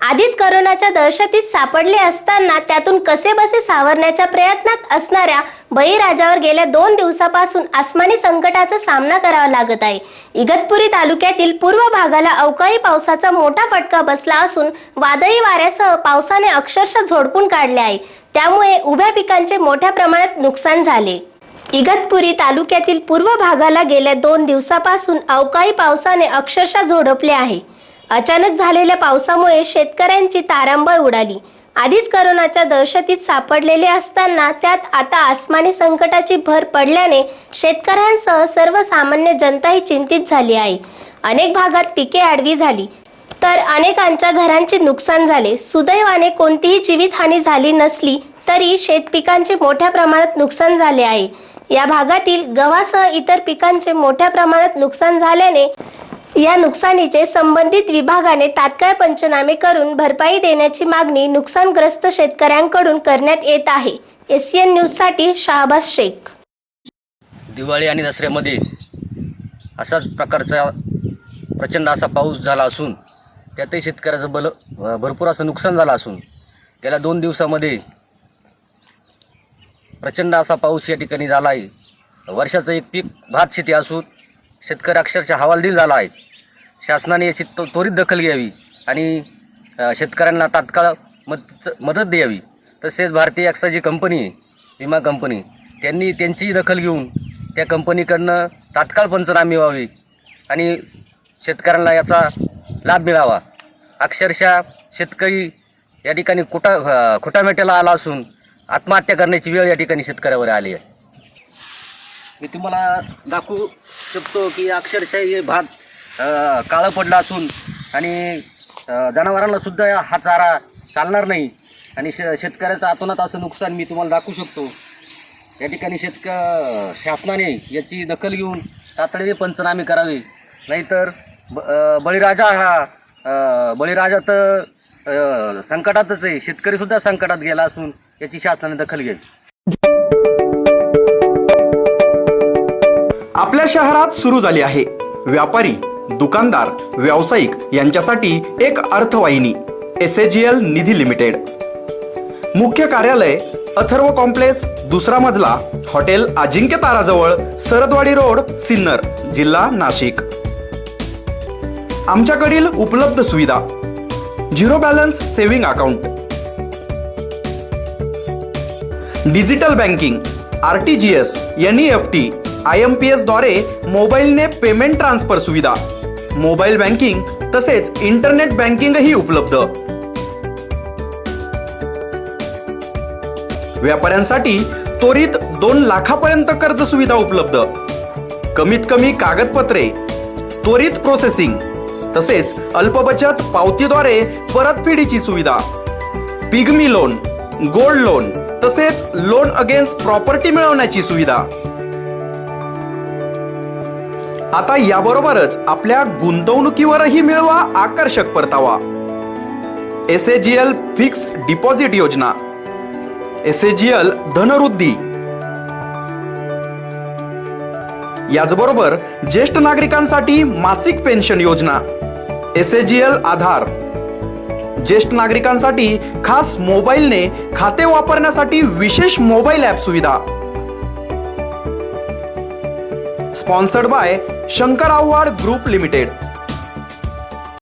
आधीच करोनाच्या दहशतीत सापडले असताना त्यातून कसे बसे सावरण्याच्या प्रयत्नात असणाऱ्या बळीराजावर गेल्या दोन दिवसापासून आसमानी संकटाचा सामना करावा लागत आहे. इगतपुरी तालुक्यातील पूर्व भागाला अवकाळी पावसाचा मोठा फटका बसला असून वादळी वाऱ्यासह पावसाने अक्षरशः झोडपून काढले आहे. त्यामुळे उभ्या पिकांचे मोठ्या प्रमाणात नुकसान झाले. इगतपुरी तालुक्यातील पूर्व भागाला गेल्या दोन दिवसापासून अवकाळी पावसाने अक्षरशः झोडपले आहे. अचानक झालेल्या पावसामुळे शेतकऱ्यांची तारांबळ उडाली. आधीच करोनाच्या दहशतीत सापडलेले असताना त्यात आता आसमानी संकटाची भर पडल्याने शेतकऱ्यांसह सर्वसामान्य जनताही चिंतित झाली आहे. अनेक भागात पिके आडवी झाली. तर अनेकांच्या घरांचे नुकसान झाले. सुदैवाने कोणतीही जीवितहानी झाली नसली तरी शेतपिकांचे मोठ्या प्रमाणात नुकसान झाले आहे. या भागातील गव्हासह इतर पिकांचे मोठ्या प्रमाणात नुकसान झाल्याने या नुकसानीचे संबंधित विभागाने तात्काळ पंचनामे करून भरपाई देण्याची मागणी नुकसानग्रस्त शेतकऱ्यांकडून करण्यात येत आहे. एसीएन एन न्यूजसाठी शाहबाज शेख. दिवाळी आणि दसऱ्यामध्ये असाच प्रकारचा प्रचंड असा पाऊस झाला असून त्यातही शेतकऱ्याचं बल भरपूर असं नुकसान झालं असून गेल्या दोन दिवसामध्ये प्रचंड असा पाऊस या ठिकाणी झाला आहे वर्षाचं एक पीक भात शेती असून शेतकरी अक्षरशः हवालदिल झाला आहे. शासनाने याची तो त्वरित दखल घ्यावी आणि शेतकऱ्यांना तात्काळ मदत मदत द्यावी. तसेच भारतीय एक्सा जी कंपनी आहे विमा कंपनी त्यांनी त्यांचीही दखल घेऊन त्या कंपनीकडनं तात्काळ पंचनामे व्हावे आणि शेतकऱ्यांना याचा लाभ मिळावा. अक्षरशः शेतकरी या ठिकाणी कुटा अ, खुटामेट्याला आला असून आत्महत्या करण्याची वेळ या ठिकाणी शेतकऱ्यावर आली आहे. मी तुम्हाला दाखवू शकतो की अक्षरशः हे भात काळं पडलं असून आणि जनावरांना सुद्धा हा चारा चालणार नाही. आणि शे शेतकऱ्याचं आतोनात असं नुकसान मी तुम्हाला दाखवू शकतो. या ठिकाणी शेतक शासनाने याची दखल घेऊन तातडीने पंचनामे करावे. नाहीतर ब बळीराजा हा बळीराजा तर संकटातच आहे. शेतकरीसुद्धा संकटात गेला असून याची शासनाने दखल घ्यावी. आपल्या शहरात सुरू झाली आहे व्यापारी दुकानदार व्यावसायिक यांच्यासाठी एक अर्थवाहिनी एस एल निधी लिमिटेड. मुख्य कार्यालय अथर्व कॉम्प्लेक्स दुसरा मजला हॉटेल अजिंक्य ताराजवळ सरदवाडी रोड सिन्नर जिल्हा नाशिक. आमच्याकडील उपलब्ध सुविधा zero balance saving account. Digital banking R T G S N E F T I M P एसद्वारे मोबाईलने पेमेंट ट्रान्सफर सुविधा. मोबाईल बँकिंग तसेच इंटरनेट बँकिंगही उपलब्ध. व्यापाऱ्यांसाठी त्वरित दोन लाखापर्यंत कर्ज सुविधा उपलब्ध. कमीत कमी कागदपत्रे त्वरित प्रोसेसिंग तसेच अल्पबचत पावतीद्वारे परतफेडीची सुविधा. पिगमी लोन गोल्ड लोन तसेच लोन अगेन्स्ट प्रॉपर्टी मिळवण्याची सुविधा. आता याबरोबरच आपल्या गुंतवणुकीवरही मिळवा आकर्षक परतावा. एस एल फिक्स डिपॉझिट योजना. S L Dhanvruddhi. याचबरोबर ज्येष्ठ नागरिकांसाठी मासिक पेन्शन योजना. S L Aadhaar. ज्येष्ठ नागरिकांसाठी खास मोबाईलने खाते वापरण्यासाठी विशेष मोबाईल ॲप सुविधा. Sponsored by Shankar Avhad group limited